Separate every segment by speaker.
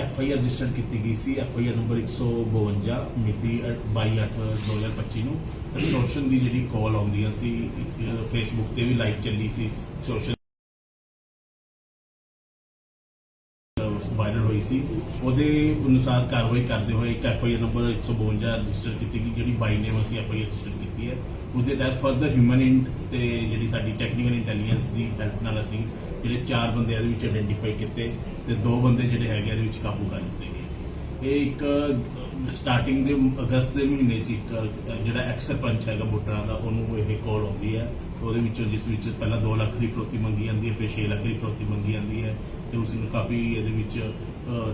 Speaker 1: F I R register ਕੀਤੀ ਗਈ ਸੀ ਐਫ ਆਈ ਆਰ ਨੰਬਰ 152 ਮਿਤੀ 22/8/2025 ਨੂੰ। ਐਕਸਟੋਰਸ਼ਨ ਦੀ ਜਿਹੜੀ ਕਾਲ ਆਉਂਦੀਆਂ ਸੀ ਫੇਸਬੁੱਕ ਤੇ ਵੀ ਲਾਈਵ ਚੱਲੀ ਸੀ। ਸੋਸ਼ਲ ਵਾਇਰਲ ਹੋਈ ਸੀ। ਉਹਦੇ ਅਨੁਸਾਰ ਕਾਰਵਾਈ ਕਰਦੇ ਹੋਏ ਇੱਕ F I R number 152 register ਕੀਤੀ ਗਈ, ਜਿਹੜੀ ਬਾਈ ਨੇਮ ਅਸੀਂ ਐਫ ਆਈ ਆਰ ਰਜਿਸਟਰ ਕੀਤੀ ਹੈ। ਉਸ ਦੇ ਤਹਿਤ ਫਰਦਰ ਹਿਊਮਨ ਇੰਟ ਤੇ ਜਿਹੜੀ ਸਾਡੀ ਟੈਕਨੀਕਲ ਇੰਟੈਲੀਜੈਂਸ ਦੀ ਹੈਲਪ ਨਾਲ ਅਸੀਂ ਜਿਹੜੇ ਚਾਰ ਬੰਦੇ ਇਹਦੇ ਵਿੱਚ ਆਇਡੈਂਟੀਫਾਈ ਕੀਤੇ ਤੇ ਦੋ ਬੰਦੇ ਜਿਹੜੇ ਹੈਗੇ ਇਹਦੇ ਵਿੱਚ ਕਾਬੂ ਕਰ ਲਿੱਤੇ ਗਏ। ਇਹ ਇੱਕ ਸਟਾਰਟਿੰਗ ਦੇ ਅਗਸਤ ਦੇ ਮਹੀਨੇ 'ਚ ਇੱਕ ਜਿਹੜਾ ਐਕਸ ਸਰਪੰਚ ਹੈਗਾ ਬੁੱਟਰਾਂ ਦਾ, ਉਹਨੂੰ ਇਹ ਕਾਲ ਆਉਂਦੀ ਹੈ ਉਹਦੇ ਵਿੱਚੋਂ ਜਿਸ ਵਿੱਚ ਪਹਿਲਾਂ 2 ਲੱਖ ਦੀ ਫਰੋਤੀ ਮੰਗੀ ਜਾਂਦੀ ਹੈ, ਫਿਰ 6 ਲੱਖ ਦੀ ਫਰੋਤੀ ਮੰਗੀ ਜਾਂਦੀ ਹੈ ਤੇ ਉਸ ਨੂੰ ਕਾਫੀ ਇਹਦੇ ਵਿੱਚ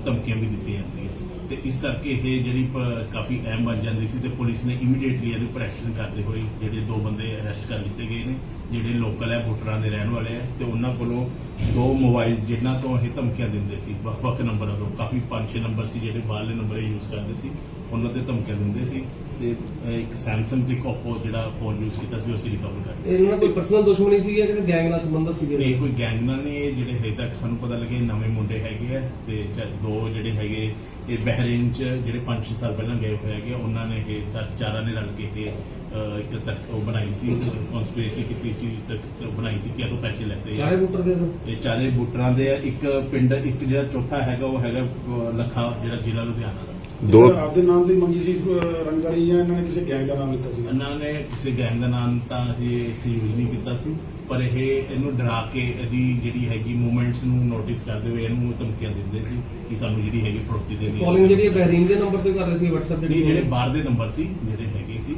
Speaker 1: ਧਮਕੀਆਂ ਵੀ ਦਿੱਤੀਆਂ ਜਾਂਦੀਆਂ ਤੇ ਇਸ ਕਰਕੇ ਇਹ ਜਿਹੜੀ ਕਾਫੀ ਅਹਿਮ ਬਣ ਜਾਂਦੀ ਸੀ ਤੇ ਪੁਲਿਸ ਨੇ ਇਮੀਡੀਏਟਲੀ ਇਹਦੇ ਉੱਪਰ ਐਕਸ਼ਨ ਕਰਦੇ ਹੋਏ ਜਿਹੜੇ ਦੋ ਬੰਦੇ ਅਰੈਸਟ ਕਰ ਲਿੱਤੇ ਗਏ ਨੇ, ਜਿਹੜੇ ਲੋਕਲ ਹੈ ਬੁੱਟਰਾਂ ਦੇ ਰਹਿਣ ਵਾਲੇ ਹੈ ਤੇ ਉਹਨਾਂ ਕੋਲੋਂ ਦੋ ਮੋਬਾਈਲ ਜਿਨ੍ਹਾਂ ਤੋਂ ਇਹ ਧਮਕੀਆਂ ਦਿੰਦੇ ਸੀ, ਵੱਖ-ਵੱਖ ਨੰਬਰਾਂ ਤੋਂ, ਕਾਫੀ ਪੰਜ ਛੇ ਨੰਬਰ ਸੀ ਜਿਹੜੇ ਬਾਹਰਲੇ ਨੰਬਰ ਯੂਜ਼ ਕਰਦੇ ਸੀ, ਉਹਨਾਂ ਤੇ ਧਮਕੀਆਂ ਦਿੰਦੇ ਸੀ। ਤੇ ਇੱਕ ਸੈਮਸੰਗ ਤੇ ਕੋਪੋ ਜਿਹੜਾ ਫੋਨ ਯੂਜ਼ ਕੀਤਾ ਸੀ ਉਹ ਅਸੀਂ ਰਿਕਵਰ ਕਰ ਲਿਆ
Speaker 2: ਇਹਨਾਂ ਨਾਲ ਕੋਈ ਪਰਸਨਲ ਦੁਸ਼ਮਣੀ ਸੀ ਜਾਂ ਕਿਸੇ ਗੈਂਗ ਨਾਲ ਸੰਬੰਧਤ ਸੀ
Speaker 1: ਇਹ ਕੋਈ ਗੈਂਗ ਨਾਲ ਨੇ ਇਹ ਜਿਹੜੇ ਹਜੇ ਤੱਕ ਸਾਨੂੰ ਪਤਾ ਲੱਗੇ ਨਵੇਂ ਮੁੰਡੇ ਹੈਗੇ ਆ ਤੇ ਚ- ਦੋ ਜਿਹੜੇ ਹੈਗੇ ਇਹ ਬਹਿਰੀਨ ਚ ਜਿਹੜੇ 5-6 ਸਾਲ ਪਹਿਲਾਂ ਗਏ ਹੋਏ ਹੈਗੇ ਆ, ਉਹਨਾਂ ਨੇ ਇਹ ਸਾ- ਚਾਰਾਂ ਨੇ ਰਲ ਕੇ ਇਹ ਅਹ, ਇੱਕ ਤੱਕ ਉਹ ਬਣਾਈ ਸੀ ਕਨਸਪੀਰੇਸੀ ਕੀਤੀ ਸੀ ਤੱਕ ਬਣਾਈ ਸੀ ਕਿ ਇਹ ਤੋਂ ਪੈਸੇ ਲੈਂਦੇ ਆ।
Speaker 2: ਚਾਰੇ ਪੁੱਤਰ ਦੇ ਸਰ
Speaker 1: ਇਹ ਚਾਰੇ ਬੂਟਰਾਂ ਦੇ ਆ ਇੱਕ ਪਿੰਡ ਇੱਕ ਜਿਹੜਾ ਚੌਥਾ ਹੈਗਾ ਉਹ ਹੈਗਾ ਅਹ, ਲੱਖਾ ਜਿਹੜਾ ਜ਼ਿਲ੍ਹਾ ਲੁਧਿਆਣਾ ਦਾ।
Speaker 3: ਦੋ
Speaker 4: ਆਪਦੇ ਨਾਮ ਦੀ ਮੰਗੀ ਸੀ ਰੰਗਦਾਰੀ ਜਾਂ ਇਹਨਾਂ ਨੇ ਕਿਸੇ ਗੈਂਗ ਦਾ ਨਾਮ ਲਿੱਤਾ ਸੀ?
Speaker 1: ਇਹਨਾਂ ਨੇ ਕਿਸੇ ਗੈਂਗ ਦਾ ਨਾਮ ਤਾਂ ਅਸੀਂ ਅਸੀਂ ਯੂਜ਼ ਨਹੀਂ ਕੀਤਾ ਸੀ ਪਰ ਇਹ ਇਹਨੂੰ ਡਰਾ ਕੇ ਇਹਦੀ ਜਿਹੜੀ ਹੈਗੀ ਮੂਵਮੈਂਟਸ ਨੂੰ ਨੋਟਿਸ ਕਰਦੇ ਹੋਏ ਇਹਨੂੰ ਧਮਕੀਆਂ ਦਿੰਦੇ ਸੀ ਕਿ ਸਾਨੂੰ ਜਿਹੜੀ ਹੈਗੀ ਫਰੋਤੀ ਦੇਣੀ।
Speaker 2: ਕਾਲਿੰਗ ਜਿਹੜੀ ਬਹਿਰੀਨ ਦੇ ਨੰਬਰ ਤੋਂ ਕਰ ਰਹੇ ਸੀ WhatsApp
Speaker 1: ਜਿਹੜੀ
Speaker 2: ਜਿਹੜੀ
Speaker 1: ਬਾਹਰ ਦੇ ਨੰਬਰ ਸੀ ਜਿਹੜੇ ਹੈਗੇ ਸੀ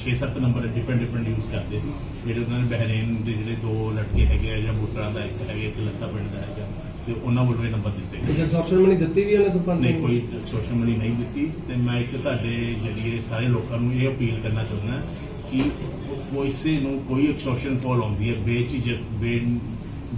Speaker 1: 6-7 ਨੰਬਰ ਡਿਫਰੈਂਟ ਡਿਫਰੈਂਟ ਯੂਜ਼ ਕਰਦੇ ਸੀ। ਜਿਹੜੇ ਉਹਨਾਂ ਨੇ ਬਹਿਰੇਨ ਦੇ ਜਿਹੜੇ ਦੋ ਲੜਕੇ ਹੈਗੇ ਆ ਜਾਂ ਬੁੱਟਰਾਂ ਦਾ ਇੱਕ ਹੈਗਾ ਇੱਕ ਲੱਖਾ ਪਿੰਡ ਦਾ ਹੈਗਾ। ਤੇ ਉਹਨਾਂ ਵੱਲੋਂ ਇਹ ਨੰਬਰ ਦਿੱਤੇ ਗਏ
Speaker 2: ਜੇ ਐਕਸਟੋਰਸ਼ਨ ਮਨੀ ਦਿੱਤੀ ਵੀ ਉਹਨੇ ਸਰਪੰਚ
Speaker 1: ਨਹੀਂ? ਕੋਈ ਸੋਸ਼ਲ ਮਨੀ ਨਹੀਂ ਦਿੱਤੀ ਤੇ ਮੈਂ ਇੱਕ ਤੁਹਾਡੇ ਜਰੀਏ ਸਾਰੇ ਲੋਕਾਂ ਨੂੰ ਇਹ ਅਪੀਲ ਕਰਨਾ ਚਾਹੁੰਦਾ ਕਿ ਕਿਸੇ ਨੂੰ ਕੋਈ ਐਕਸਟੋਰਸ਼ਨ ਕਾਲ ਆਉਂਦੀ ਹੈ ਬੇਝਿਜਕ ਬੇ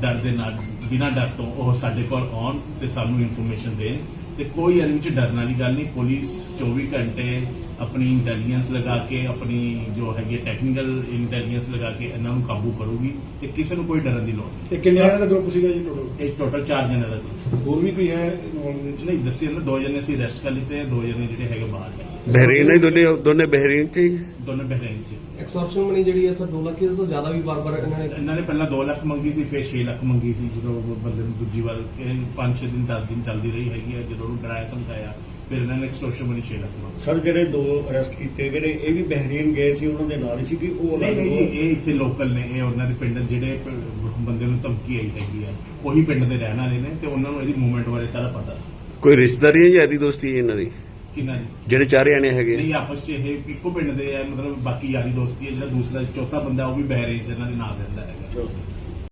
Speaker 1: ਡਰ ਦੇ ਨਾਲ ਬਿਨਾਂ ਡਰ ਤੋਂ ਉਹ ਸਾਡੇ ਕੋਲ ਆਉਣ ਤੇ ਸਾਨੂੰ ਇਨਫੋਰਮੇਸ਼ਨ ਦੇਣ ਤੇ ਕੋਈ ਇਹਦੇ ਵਿੱਚ ਡਰਨ ਵਾਲੀ ਗੱਲ ਨਹੀਂ ਪੁਲਿਸ 24 ਘੰਟੇ ਆਪਣੀ ਇੰਟੈਲੀਜੈਂਸ ਲਗਾ ਕੇ ਆਪਣੀ ਜੋ ਹੈਗੀ ਟੈਕਨੀਕਲ ਇੰਟੈਲੀਜੈਂਸ ਲਗਾ ਕੇ ਇਹਨਾਂ ਨੂੰ ਕਾਬੂ ਕਰੂਗੀ ਤੇ ਕਿਸੇ ਨੂੰ ਕੋਈ ਡਰਨ ਦੀ ਲੋੜ ਨਹੀਂ।
Speaker 4: ਇਹ ਕਿੰਨੇ ਜਣੇ ਦਾ ਗਰੁੱਪ ਸੀਗਾ ਜੀ ਟੋਟਲ
Speaker 1: ਇਹ ਟੋਟਲ 4 ਜਣੇ ਦਾ ਸੀ।
Speaker 4: ਹੋਰ ਵੀ ਕੋਈ ਹੈ ਇਨਵੋਲਵ ਵਿੱਚ?
Speaker 1: ਨਹੀਂ ਦੱਸਿਆ ਨਾ ਦੋ ਜਣੇ ਅਸੀਂ ਅਰੈਸਟ ਕਰ ਲਿੱਤੇ ਦੋ ਜਣੇ ਜਿਹੜੇ ਹੈਗੇ ਬਾਹਰ ਹੈ।
Speaker 3: ਬਹਿਰੀਨ ਹੀ ਦੋਨੇ ਦੋਨੇ ਬਹਿਰੀਨ ਚ ਹੀ?
Speaker 1: ਦੋਨੇ ਬਹਿਰੇਨ ਚ
Speaker 2: ਐਕਸਟੋਰਸ਼ਨ ਮਨੀ ਜਿਹੜੀ ਹੈ ਸਰ 2 ਲੱਖ ਇਸ ਤੋਂ ਜ਼ਿਆਦਾ ਵੀ ਬਾਰ-ਬਾਰ ਇਹਨਾਂ ਨੇ
Speaker 1: ਇਹਨਾਂ ਨੇ ਪਹਿਲਾਂ 2 ਲੱਖ ਮੰਗੀ ਸੀ ਫਿਰ 6 ਲੱਖ ਮੰਗੀ ਸੀ ਜਦੋਂ ਬੰਦੇ ਨੂੰ ਦੂਜੀ ਵਾਰ 5-6 ਦਿਨ 10 ਦਿਨ ਚੱਲਦੀ ਰਹੀ ਹੈਗੀ ਹੈ ਜਦੋਂ ਉਹਨੂੰ ਡਰਾਇਆ ਧਮਕਾਇਆ ਫਿਰ ਇਹਨਾਂ ਨੇ ਐਕਸਟੋਰਸ਼ਨ ਮਨੀ 6 ਲੱਖ ਮੰਗੀ
Speaker 5: ਸਰ ਜਿਹੜੇ ਦੋ ਅਰੈਸਟ ਕੀਤੇ ਗਏ ਨੇ ਇਹ ਵੀ ਬਹਿਰੀਨ ਗਏ ਸੀ ਉਹਨਾਂ ਦੇ ਨਾਲ ਹੀ ਸੀ ਕਿ ਉਹ
Speaker 1: ਨਹੀਂ ਨਹੀਂ ਇਹ- ਇੱਥੇ ਲੋਕਲ ਨੇ ਇਹ ਉਹਨਾਂ ਦੇ ਪਿੰਡ ਜਿਹੜੇ ਬੰਦੇ ਨੂੰ ਧਮਕੀ ਆਈ ਹੈਗੀ ਹੈ ਉਹੀ ਪਿੰਡ ਦੇ ਰਹਿਣ ਵਾਲੇ ਨੇ ਤੇ ਉਹਨਾਂ ਨੂੰ ਇਹਦੀ ਮੂਵਮੈਂਟ ਬਾਰੇ ਸਾਰਾ ਪਤਾ ਸੀ।
Speaker 3: ਕੋਈ ਰਿਸ਼ਤੇਦਾਰੀ ਹੈ ਜਾਂ ਯਾਰੀ ਦੋਸਤੀ ਹੈ ਇਹਨਾਂ ਦੀ?
Speaker 1: ਕਿੰਨਾ ਜੀ?
Speaker 3: ਜਿਹੜੇ ਚਾਰੇ ਆਣੇ ਹੈਗੇ।
Speaker 1: ਨਹੀਂ ਆਪਸ ਚ ਇਹ ਇੱਕੋ ਪਿੰਡ ਦੇ ਆ ਮਤਲਬ ਬਾਕੀ ਯਾਰੀ ਦੋਸਤੀ ਹੈ ਜਿਹੜਾ ਦੂਸਰਾ ਚੌਥਾ ਬੰਦਾ ਉਹ ਵੀ ਬਹਿਰੇ ਚ ਇਹਨਾਂ ਦੇ ਨਾਲ ਰਹਿੰਦਾ ਹੈਗਾ।